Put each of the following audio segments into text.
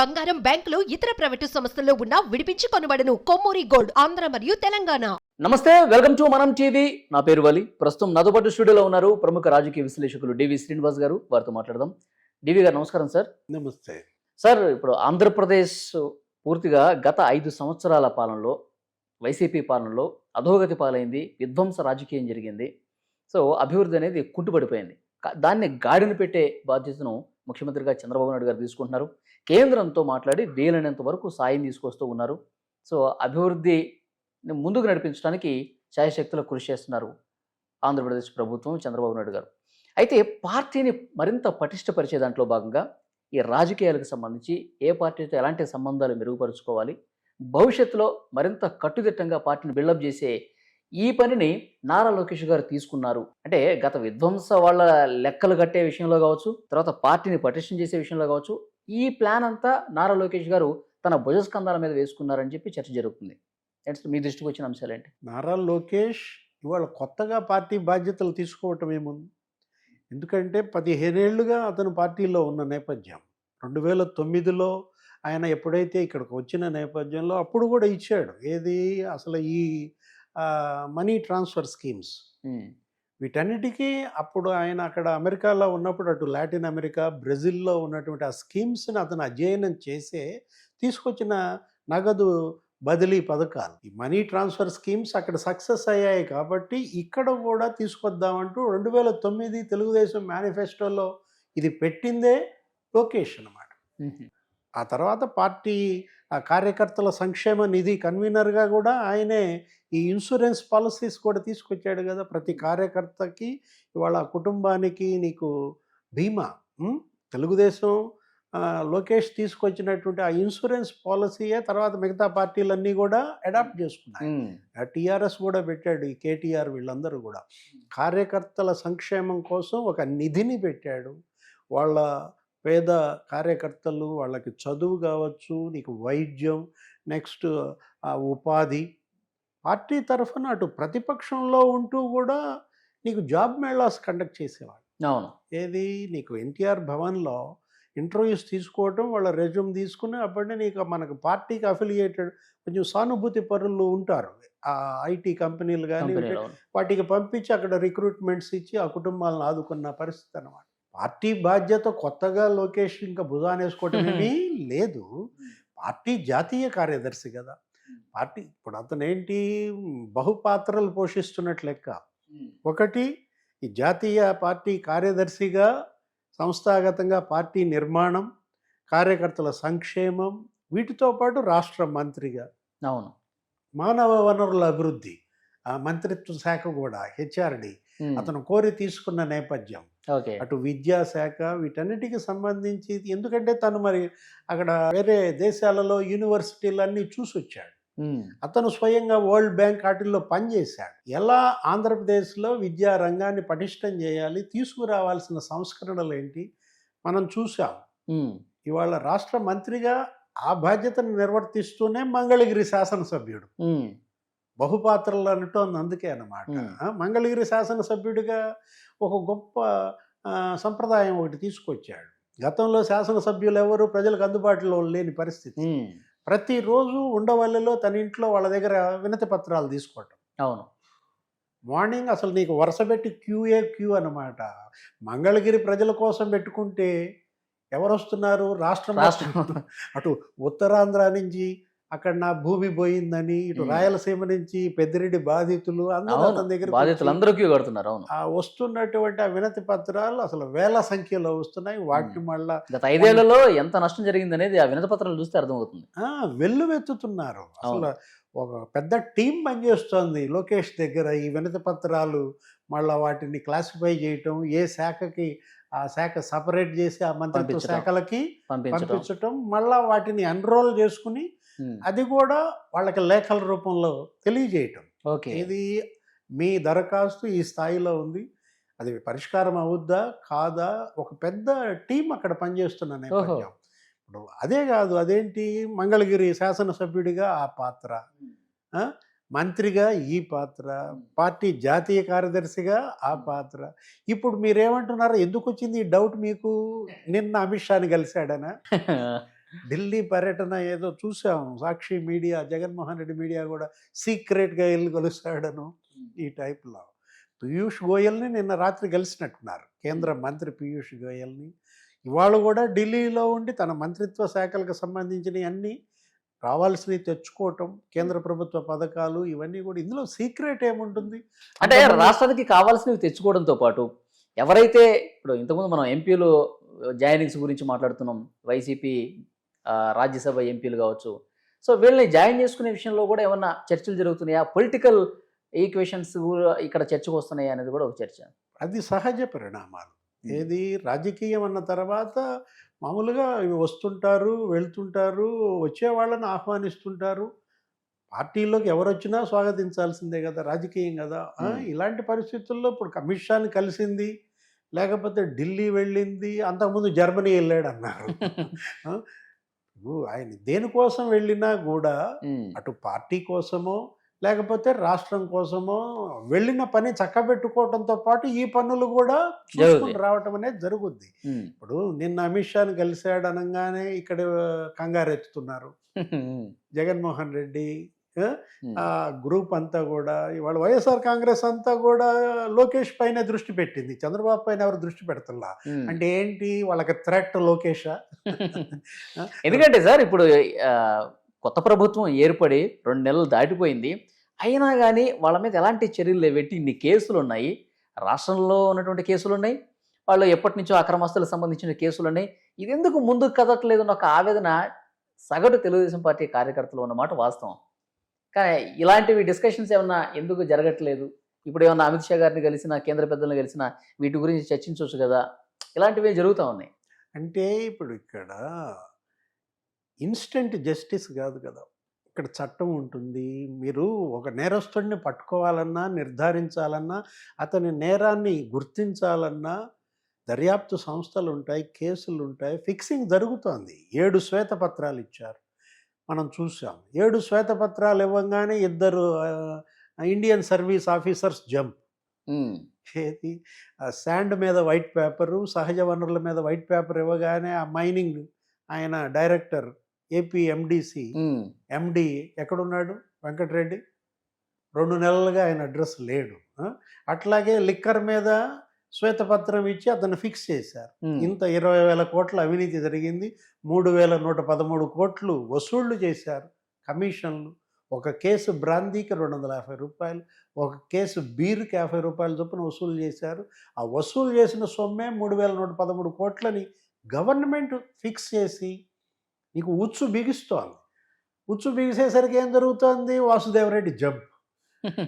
బంగారం బ్యాంకులు ఇతర ప్రైవేటు సంస్థల్లో ఉన్న విడిపించి కొనబడను కొమ్మూరి గోల్డ్ ఆంధ్ర మరియు తెలంగాణ. నమస్తే వెల్కమ్ టు మనం టీవీ. నా పేరు వలి. ప్రస్తుతం నాతో స్టూడియోలో ఉన్నారు ప్రముఖ రాజకీయ విశ్లేషకులు డివి శ్రీనివాస్ గారు. వారితో మాట్లాడదాం. డివి గారు నమస్కారం సార్. నమస్తే. సార్ ఇప్పుడు ఆంధ్రప్రదేశ్ పూర్తిగా గత ఐదు సంవత్సరాల పాలనలో వైసీపీ పాలనలో అధోగతి పాలైంది విధ్వంస రాజకీయం జరిగింది. సో అభివృద్ధి అనేది కుంటుపడిపోయింది. దాన్ని గాడిన పెట్టే బాధ్యతను ముఖ్యమంత్రిగా చంద్రబాబు నాయుడు గారు తీసుకుంటున్నారు. కేంద్రంతో మాట్లాడి వీలైనంత వరకు సాయం తీసుకొస్తూ ఉన్నారు. సో అభివృద్ధి ముందుకు నడిపించడానికి శాయశక్తులు కృషి చేస్తున్నారు ఆంధ్రప్రదేశ్ ప్రభుత్వం చంద్రబాబు నాయుడు గారు. అయితే పార్టీని మరింత పటిష్టపరిచే దాంట్లో భాగంగా ఈ రాజకీయాలకు సంబంధించి ఏ పార్టీతో ఎలాంటి సంబంధాలు మెరుగుపరుచుకోవాలి భవిష్యత్తులో మరింత కట్టుదిట్టంగా పార్టీని బిల్డప్ చేసే ఈ పనిని నారా లోకేష్ గారు తీసుకున్నారు. అంటే గత విధ్వంస వాళ్ళ లెక్కలు కట్టే విషయంలో కావచ్చు తర్వాత పార్టీని పటిష్టం చేసే విషయంలో కావచ్చు ఈ ప్లాన్ అంతా నారా లోకేష్ గారు తన భుజస్కంధాల మీద వేసుకున్నారని చెప్పి చర్చ జరుగుతుంది. మీ దృష్టికి వచ్చిన అంశాలు ఏంటి? నారా లోకేష్ ఇవాళ కొత్తగా పార్టీ బాధ్యతలు తీసుకోవటం ఏముంది? ఎందుకంటే పదిహేనేళ్ళుగా అతను పార్టీలో ఉన్న నేపథ్యం. రెండు వేల తొమ్మిదిలో ఆయన ఎప్పుడైతే ఇక్కడికి వచ్చిన నేపథ్యంలో అప్పుడు కూడా ఇచ్చాడు. ఏది అసలు ఈ మనీ ట్రాన్స్ఫర్ స్కీమ్స్. వీటన్నిటికీ అప్పుడు ఆయన అక్కడ అమెరికాలో ఉన్నప్పుడు అటు లాటిన్ అమెరికా బ్రెజిల్లో ఉన్నటువంటి ఆ స్కీమ్స్ని అతను అధ్యయనం చేసే తీసుకొచ్చిన నగదు బదిలీ పథకాలు. ఈ మనీ ట్రాన్స్ఫర్ స్కీమ్స్ అక్కడ సక్సెస్ అయ్యాయి కాబట్టి ఇక్కడ కూడా తీసుకొద్దామంటూ రెండు వేల తొమ్మిది తెలుగుదేశం మేనిఫెస్టోలో ఇది పెట్టిందే లోకేష్ అన్నమాట. ఉమ్, ఆ తర్వాత పార్టీ ఆ కార్యకర్తల సంక్షేమ నిధి కన్వీనర్గా కూడా ఆయనే ఈ ఇన్సూరెన్స్ పాలసీస్ కూడా తీసుకొచ్చాడు కదా ప్రతి కార్యకర్తకి. ఇవాళ కుటుంబానికి నీకు బీమా? తెలుగుదేశం లోకేష్ తీసుకొచ్చినటువంటి ఆ ఇన్సూరెన్స్ పాలసీయే తర్వాత మిగతా పార్టీలన్నీ కూడా అడాప్ట్ చేసుకున్నాయి. టీఆర్ఎస్ కూడా పెట్టాడు ఈ కేటీఆర్ వీళ్ళందరూ కూడా. కార్యకర్తల సంక్షేమం కోసం ఒక నిధిని పెట్టాడు. వాళ్ళ పేద కార్యకర్తలు వాళ్ళకి చదువు కావచ్చు నీకు వైద్యం నెక్స్ట్ ఆ ఉపాధి. పార్టీ తరఫున అటు ప్రతిపక్షంలో ఉంటూ కూడా నీకు జాబ్ మేళాస్ కండక్ట్ చేసేవాడు అవును. ఏది? నీకు ఎన్టీఆర్ భవన్లో ఇంటర్వ్యూస్ తీసుకోవటం వాళ్ళ రెజ్యూమ్ తీసుకుని అప్పటి నీకు మనకు పార్టీకి అఫిలియేటెడ్ కొంచెం సానుభూతి పరులు ఉంటారు. ఆ ఐటీ కంపెనీలు కానీ. వాటికి పంపించి అక్కడ రిక్రూట్మెంట్స్ ఇచ్చి ఆ కుటుంబాలను ఆదుకున్న పరిస్థితి అన్నమాట. పార్టీ బాధ్యత కొత్తగా లోకేష్ ఇంకా భుజానేసుకోవటం ఏమీ లేదు. పార్టీ జాతీయ కార్యదర్శి కదా. పార్టీ ఇప్పుడు అతను ఏంటి బహుపాత్రలు పోషిస్తున్నట్లు లెక్క. ఒకటి ఈ జాతీయ పార్టీ కార్యదర్శిగా సంస్థాగతంగా పార్టీ నిర్మాణం కార్యకర్తల సంక్షేమం వీటితో పాటు రాష్ట్ర మంత్రిగా. అవును. మానవ వనరుల అభివృద్ధి ఆ మంత్రిత్వ శాఖ కూడా హెచ్ఆర్డి అతను కోరి తీసుకున్న నేపథ్యం. అటు విద్యాశాఖ వీటన్నిటికి సంబంధించి ఎందుకంటే తను మరి అక్కడ వేరే దేశాలలో యూనివర్సిటీలు అన్నీ చూసి వచ్చాడు ఉమ్, అతను స్వయంగా వరల్డ్ బ్యాంక్ వాటిల్లో పనిచేశాడు. ఎలా ఆంధ్రప్రదేశ్లో విద్యా రంగాన్ని పటిష్టం చేయాలి తీసుకురావాల్సిన సంస్కరణలు ఏంటి మనం చూసాం ఇవాళ రాష్ట్ర మంత్రిగా ఆ బాధ్యతను నిర్వర్తిస్తూనే మంగళగిరి శాసనసభ్యుడు. బహుపాత్రలు అంటోంది అందుకే. ఆ, మంగళగిరి శాసనసభ్యుడిగా ఒక గొప్ప సంప్రదాయం ఒకటి తీసుకొచ్చాడు. గతంలో శాసనసభ్యులు ఎవరు ప్రజలకు అందుబాటులో లేని పరిస్థితి. ప్రతిరోజు ఉండవల్లిలో తన ఇంట్లో వాళ్ళ దగ్గర వినతి పత్రాలు తీసుకోవటం. అవును. మార్నింగ్ అసలు నీకు వరుస పెట్టి క్యూఏ క్యూ అన్నమాట. మంగళగిరి ప్రజల కోసం పెట్టుకుంటే ఎవరు వస్తున్నారు రాష్ట్రం రాష్ట్రం. అటు ఉత్తరాంధ్ర నుంచి అక్కడ నా భూమి పోయిందని ఇటు. రాయలసీమ నుంచి పెద్దిరెడ్డి బాధితులు అందరూ అతని దగ్గర బాధితులు అందరూ కడుతున్నారు అవును. ఆ వస్తున్నటువంటి ఆ వినతి పత్రాలు అసలు వేల సంఖ్యలో వస్తున్నాయి. వాటిని మళ్ళా గత ఐదేళ్ళలో ఎంత నష్టం జరిగింది అనేది ఆ వినతి పత్రాలు చూస్తే అర్థమవుతుంది. వెల్లువెత్తుతున్నారు. అసలు ఒక పెద్ద టీం పనిచేస్తోంది లోకేష్ దగ్గర ఈ వినతి పత్రాలు. మళ్ళీ వాటిని క్లాసిఫై చేయటం ఏ శాఖకి ఆ శాఖ సపరేట్ చేసి ఆ మంత్రిత్వ. శాఖలకి పంపించటం మళ్ళా వాటిని ఎన్రోల్ చేసుకుని అది కూడా వాళ్ళకి లేఖల రూపంలో తెలియజేయటం. ఓకే. ఇది మీ దరఖాస్తు ఈ స్థాయిలో ఉంది. అది పరిష్కారం అవుద్దా? కాదా? ఒక పెద్ద టీం అక్కడ పనిచేస్తున్న నేపథ్యం. ఇప్పుడు అదే కాదు అదేంటి? మంగళగిరి శాసనసభ్యుడిగా ఆ పాత్ర. ఆ? మంత్రిగా ఈ పాత్ర. పార్టీ జాతీయ కార్యదర్శిగా ఆ పాత్ర. ఇప్పుడు మీరేమంటున్నారు? ఎందుకు వచ్చింది ఈ డౌట్ మీకు? నిన్న అమిత్ షాని కలిశాడనా? ఢిల్లీ పర్యటన ఏదో చూసాం సాక్షి మీడియా జగన్మోహన్ రెడ్డి మీడియా కూడా సీక్రెట్గా వెళ్ళి కలుస్తాడను ఈ టైప్లో పీయూష్ గోయల్ని నిన్న రాత్రి కలిసినట్టున్నారు కేంద్ర మంత్రి పీయూష్ గోయల్ని. ఇవాళ కూడా ఢిల్లీలో ఉండి తన మంత్రిత్వ శాఖలకు సంబంధించినవి అన్నీ రావాల్సినవి తెచ్చుకోవటం కేంద్ర ప్రభుత్వ పథకాలు ఇవన్నీ కూడా ఇందులో సీక్రెట్ ఏముంటుంది? అంటే రాష్ట్రానికి కావాల్సినవి తెచ్చుకోవడంతో పాటు ఎవరైతే ఇప్పుడు ఇంతకుముందు మనం ఎంపీలు జాయినింగ్స్ గురించి మాట్లాడుతున్నాం వైసీపీ రాజ్యసభ ఎంపీలు కావచ్చు. సో వీళ్ళని జాయిన్ చేసుకునే విషయంలో కూడా ఏమన్నా చర్చలు జరుగుతున్నాయా? పొలిటికల్ ఈక్వేషన్స్ ఇక్కడ చర్చకు వస్తున్నాయా అనేది కూడా ఒక చర్చ. అది సహజ పరిణామాలు. ఏది రాజకీయం అన్న తర్వాత మామూలుగా ఇవి వస్తుంటారు వెళ్తుంటారు వచ్చే వాళ్ళని ఆహ్వానిస్తుంటారు. పార్టీలోకి ఎవరు వచ్చినా స్వాగతించాల్సిందే కదా రాజకీయం కదా. ఇలాంటి పరిస్థితుల్లో ఇప్పుడు అమిత్ షాని కలిసింది లేకపోతే ఢిల్లీ వెళ్ళింది అంతకుముందు జర్మనీ వెళ్ళాడు అన్నారు ఇప్పుడు ఆయన దేనికోసం వెళ్ళినా కూడా అటు పార్టీ కోసమో లేకపోతే రాష్ట్రం కోసమో వెళ్ళిన పని చక్కబెట్టుకోవడంతో పాటు ఈ పనులు కూడా చూసుకుని. రావటం అనేది జరుగుద్ది. ఇప్పుడు నిన్న అమిత్ షాని కలిశాడు అనగానే ఇక్కడ కంగారెత్తుతున్నారు. జగన్మోహన్ రెడ్డి గ్రూప్ అంతా కూడా ఇవాళ వైఎస్ఆర్ కాంగ్రెస్ అంతా కూడా లోకేష్ పైన దృష్టి పెట్టింది. చంద్రబాబు పైన ఎవరు దృష్టి పెడతల్లా? ఉమ్. అంటే ఏంటి? వాళ్ళకి థ్రెట్ లోకేషా? ఎందుకంటే సార్ ఇప్పుడు ఆ, కొత్త ప్రభుత్వం ఏర్పడి రెండు నెలలు దాటిపోయింది. అయినా కానీ వాళ్ళ మీద ఎలాంటి చర్యలు లేవెట్టి ఇన్ని కేసులు ఉన్నాయి. రాష్ట్రంలో ఉన్నటువంటి కేసులు ఉన్నాయి. వాళ్ళు ఎప్పటి నుంచో అక్రమస్తులకు సంబంధించిన కేసులు ఉన్నాయి. ఇది ఎందుకు ముందుకు కదట్లేదు అన్న ఒక ఆవేదన సగటు తెలుగుదేశం పార్టీ కార్యకర్తలు ఉన్నమాట వాస్తవం. కానీ ఇలాంటివి డిస్కషన్స్ ఏమన్నా ఎందుకు జరగట్లేదు? ఇప్పుడు ఏమన్నా అమిత్ షా గారిని కలిసిన కేంద్ర పెద్దలను కలిసిన వీటి గురించి చర్చించవచ్చు కదా? ఇలాంటివి జరుగుతూ ఉన్నాయి? అంటే ఇప్పుడు ఇక్కడ ఇన్స్టెంట్ జస్టిస్ కాదు కదా. ఇక్కడ చట్టం ఉంటుంది. మీరు ఒక నేరస్తుడిని పట్టుకోవాలన్నా నిర్ధారించాలన్నా అతని నేరాన్ని గుర్తించాలన్నా దర్యాప్తు సంస్థలు ఉంటాయి కేసులు ఉంటాయి ఫిక్సింగ్ జరుగుతోంది. ఏడు శ్వేతపత్రాలు ఇచ్చారు. మనం చూసాం. ఏడు శ్వేతపత్రాలు ఇవ్వగానే ఇద్దరు ఇండియన్ సర్వీస్ ఆఫీసర్స్ జంప్. ఏది? శాండ్ మీద వైట్ పేపరు సహజ వనరుల మీద వైట్ పేపర్ ఇవ్వగానే ఆ మైనింగ్ ఆయన డైరెక్టర్ ఏపీ ఎండిసి ఎండి ఎక్కడున్నాడు? వెంకటరెడ్డి? రెండు నెలలుగా ఆయన అడ్రస్ లేడు? అట్లాగే లిక్కర్ మీద శ్వేతపత్రం ఇచ్చి అతను ఫిక్స్ చేశారు. ఇంత ఇరవై వేల కోట్ల అవినీతి జరిగింది. మూడు వేల నూట పదమూడు కోట్లు వసూళ్ళు చేశారు కమిషన్లు. ఒక కేసు బ్రాందీకి రెండు వందల యాభై రూపాయలు ఒక కేసు బీర్కి యాభై రూపాయల చొప్పున వసూలు చేశారు. ఆ వసూలు చేసిన సొమ్మే మూడు వేల నూట పదమూడు కోట్లని గవర్నమెంట్ ఫిక్స్ చేసి నీకు ఉచ్చు బిగిస్తోంది. ఉచ్చు బిగిసేసరికి ఏం జరుగుతోంది? వాసుదేవరెడ్డి జంప్.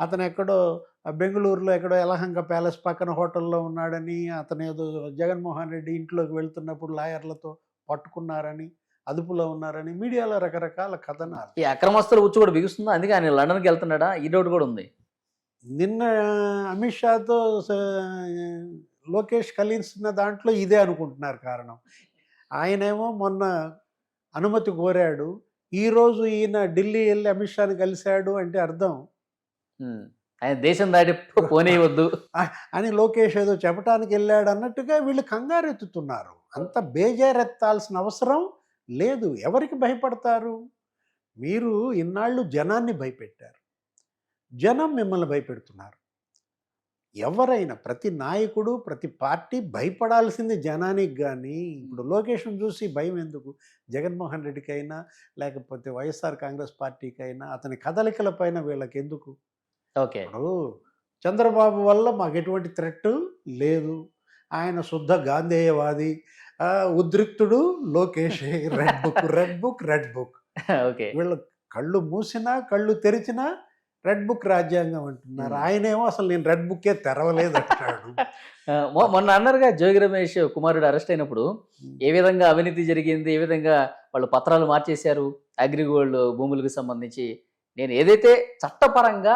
అతను ఎక్కడో బెంగళూరులో ఎక్కడో యలహంక ప్యాలెస్ పక్కన హోటల్లో ఉన్నాడని అతను ఏదో జగన్మోహన్ రెడ్డి ఇంట్లోకి వెళ్తున్నప్పుడు లాయర్లతో పట్టుకున్నారని అదుపులో ఉన్నారని మీడియాలో రకరకాల కథనాలు. ఈ అక్రమస్తుల ఉచ్చు కూడా బిగుస్తుందా? అందుకే ఆయన లండన్కి వెళ్తున్నాడా? ఈ డౌట్ కూడా ఉంది. నిన్న అమిత్ షాతో లోకేష్ కలిసిన దాంట్లో ఇదే అనుకుంటున్నారు కారణం. ఆయనేమో మొన్న అనుమతి కోరాడు. ఈరోజు ఈయన ఢిల్లీ వెళ్ళి అమిత్ షాని కలిశాడు అంటే అర్థం. ఆయన దేశం దాటి పోనేయవద్దు. అని లోకేష్ ఏదో చెప్పడానికి వెళ్ళాడు అన్నట్టుగా వీళ్ళు కంగారెత్తుతున్నారు. అంత బేజారెత్తాల్సిన అవసరం లేదు. ఎవరికి భయపడతారు? మీరు ఇన్నాళ్ళు జనాన్ని భయపెట్టారు. జనం మిమ్మల్ని భయపెడుతున్నారు. ఎవరైనా ప్రతి నాయకుడు ప్రతి పార్టీ భయపడాల్సింది జనానికి కానీ ఇప్పుడు లోకేష్ను చూసి భయం ఎందుకు? జగన్మోహన్ రెడ్డికైనా లేకపోతే వైఎస్ఆర్ కాంగ్రెస్ పార్టీకైనా అతని కదలికల పైన వీళ్ళకి ఎందుకు ఓకే. ఇప్పుడు చంద్రబాబు వల్ల మాకు ఎటువంటి థ్రెట్ లేదు. ఆయన శుద్ధ గాంధేయవాది. ఉద్రిక్తుడు Lokesh red book red book red book. Okay. వీళ్ళు కళ్ళు మూసినా కళ్ళు తెరిచినా రెడ్ బుక్ రాజ్యాంగం అంటున్నారు. ఆయనేమో అసలు నేను రెడ్ బుక్కే తెరవలేదు అంటాడు. మొన్న అన్నారుగా జోగి రమేష్ కుమారుడు అరెస్ట్ అయినప్పుడు ఏ విధంగా అవినీతి జరిగింది ఏ విధంగా వాళ్ళు పత్రాలు మార్చేశారు అగ్రిగోల్డ్ భూములకు సంబంధించి. నేను ఏదైతే చట్టపరంగా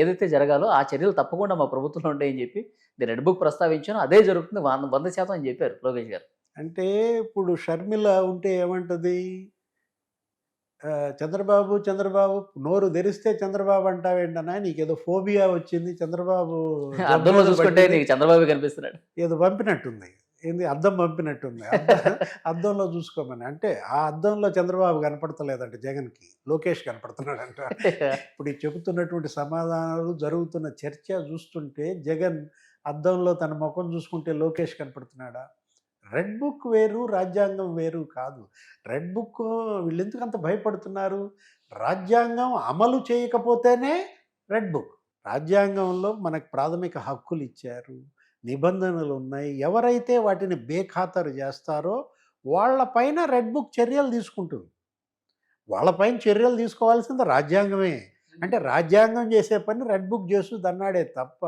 ఏదైతే జరగాలో ఆ చర్యలు తప్పకుండా మా ప్రభుత్వంలో ఉంటాయని చెప్పి నేను రెడ్ బుక్ ప్రస్తావించాను. అదే జరుగుతుంది వంద వంద శాతం అని చెప్పారు లోకేష్ గారు. అంటే ఇప్పుడు షర్మిల ఉంటే ఏమంటది? చంద్రబాబు చంద్రబాబు నోరు తెరిస్తే చంద్రబాబు అంటావేంటన్నా? నీకేదో ఫోబియా వచ్చింది చంద్రబాబు చూసుకుంటే. నీకు చంద్రబాబు కనిపిస్తున్నాడు. ఏదో పంపినట్టుంది. ఏంది? అద్దం పంపినట్టుంది. అద్దంలో చూసుకోమని. అంటే ఆ అద్దంలో చంద్రబాబు కనపడతలేదంట జగన్కి. లోకేష్ కనపడుతున్నాడంట. ఇప్పుడు ఈ చెబుతున్నటువంటి సమాధానాలు జరుగుతున్న చర్చ చూస్తుంటే జగన్ అద్దంలో తన ముఖం చూసుకుంటే లోకేష్ కనపడుతున్నాడా? రెడ్ బుక్ వేరు రాజ్యాంగం వేరు కాదు. రెడ్ బుక్ వీళ్ళు ఎందుకు అంత భయపడుతున్నారు? రాజ్యాంగం అమలు చేయకపోతేనే రెడ్ బుక్. రాజ్యాంగంలో మనకు ప్రాథమిక హక్కులు ఇచ్చారు. నిబంధనలు ఉన్నాయి. ఎవరైతే వాటిని బేఖాతరు చేస్తారో వాళ్ళపైన రెడ్ బుక్ చర్యలు తీసుకుంటుంది. వాళ్ళపైన చర్యలు తీసుకోవాల్సింది రాజ్యాంగమే. అంటే రాజ్యాంగం చేసే పని రెడ్ బుక్ చేస్తూ దన్నాడే తప్ప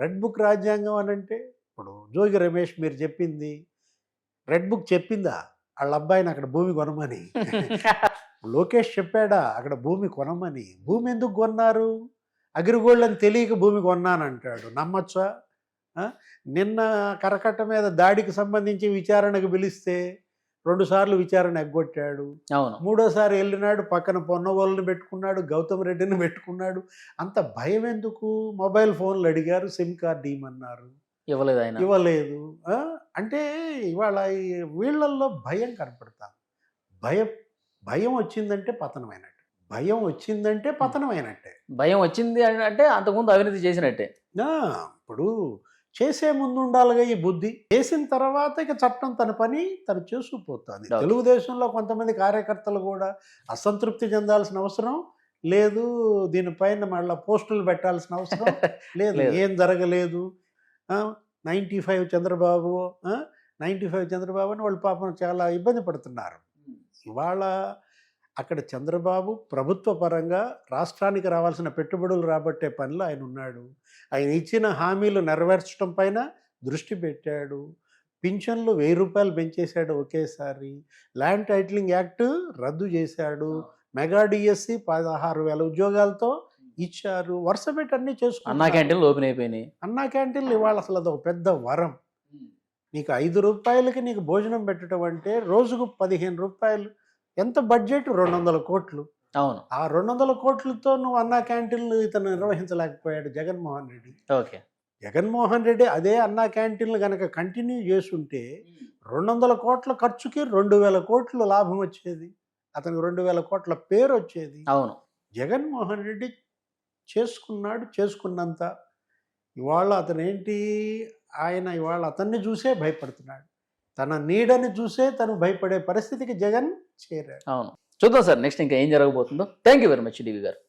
రెడ్ బుక్ రాజ్యాంగం అని అంటే ఇప్పుడు జోగి రమేష్ మీరు చెప్పింది రెడ్ బుక్ చెప్పిందా? వాళ్ళ అబ్బాయిని అక్కడ భూమి కొనమని. లోకేష్ చెప్పాడా అక్కడ భూమి కొనమని. భూమి ఎందుకు కొన్నారు? అగ్రిగోల్డ్ అని తెలియక భూమి కొన్నానంటాడు. నమ్మచ్చా? నిన్న కరకట్ట మీద దాడికి సంబంధించి విచారణకు పిలిస్తే రెండుసార్లు విచారణ ఎగ్గొట్టాడు. అవును. మూడోసారి వెళ్ళినాడు పక్కన పొన్నవోళ్ళని పెట్టుకున్నాడు గౌతమ్ రెడ్డిని పెట్టుకున్నాడు. అంత భయం ఎందుకు? మొబైల్ ఫోన్లు అడిగారు సిమ్ కార్డ్ ఇవ్వమన్నారు. ఇవ్వలేదు ఆయన. ఇవ్వలేదు? అంటే ఇవాళ వీళ్ళల్లో భయం కనపడతాం. భయం భయం వచ్చిందంటే పతనమైనట్టే. భయం వచ్చిందంటే పతనమైనట్టే. భయం వచ్చింది అంటే అంతకుముందు అవినీతి చేసినట్టే. ఇప్పుడు చేసే ముందు ఉండాలిగా ఈ బుద్ధి. చేసిన తర్వాత ఇక చట్టం తన పని తను చేసుకుపోతుంది. తెలుగుదేశంలో కొంతమంది కార్యకర్తలు కూడా అసంతృప్తి చెందాల్సిన అవసరం లేదు. దీనిపైన మళ్ళీ పోస్టులు పెట్టాల్సిన అవసరం లేదు. లేదు. ఏం జరగలేదు. Ninety five Chandrababu ninety five Chandrababu అని వాళ్ళు పాపం చాలా ఇబ్బంది పడుతున్నారు. ఇవాళ అక్కడ చంద్రబాబు ప్రభుత్వ పరంగా రాష్ట్రానికి రావాల్సిన పెట్టుబడులు రాబట్టే పనిలో ఆయన ఉన్నాడు. ఆయన ఇచ్చిన హామీలు నెరవేర్చడం పైన దృష్టి పెట్టాడు. పింఛన్లు వెయ్యి రూపాయలు పెంచేశాడు ఒకేసారి. ల్యాండ్ టైటిలింగ్ యాక్ట్ రద్దు చేశాడు. మెగా డిఎస్సి పదహారు వేల ఉద్యోగాలతో ఇచ్చారు. వరుస పెట్టి అన్ని అన్నా చేసుకున్నారు క్యాంటీన్లు ఓపెన్ అయిపోయినాయి. అన్నా క్యాంటీన్లు ఇవాళ అసలు అదొక పెద్ద వరం. నీకు ఐదు రూపాయలకి నీకు భోజనం పెట్టడం అంటే రోజుకు పదిహేను రూపాయలు ఎంత బడ్జెట్? రెండు వందల కోట్లు. అవును. ఆ రెండు వందల కోట్లతో నువ్వు అన్నా క్యాంటీన్లు ఇతను నిర్వహించలేకపోయాడు జగన్మోహన్ రెడ్డి. ఓకే. జగన్మోహన్ రెడ్డి అదే అన్నా క్యాంటీన్లు కనుక కంటిన్యూ చేస్తుంటే రెండు వందల కోట్ల ఖర్చుకి రెండు వేల కోట్లు లాభం వచ్చేది. అతనికి రెండు వేల కోట్ల పేరు వచ్చేది. అవును. జగన్మోహన్ రెడ్డి చేసుకున్నాడు చేసుకున్నంత ఇవాళ అతను ఏంటి ఆయన ఇవాళ అతన్ని చూసే భయపడుతున్నాడు. తన నీడని చూసే తను భయపడే పరిస్థితికి జగన్ చేరారు అవును. చూద్దాం సార్ నెక్స్ట్ ఇంకా ఏం జరగబోతుందో. Thank you very much DV గారు.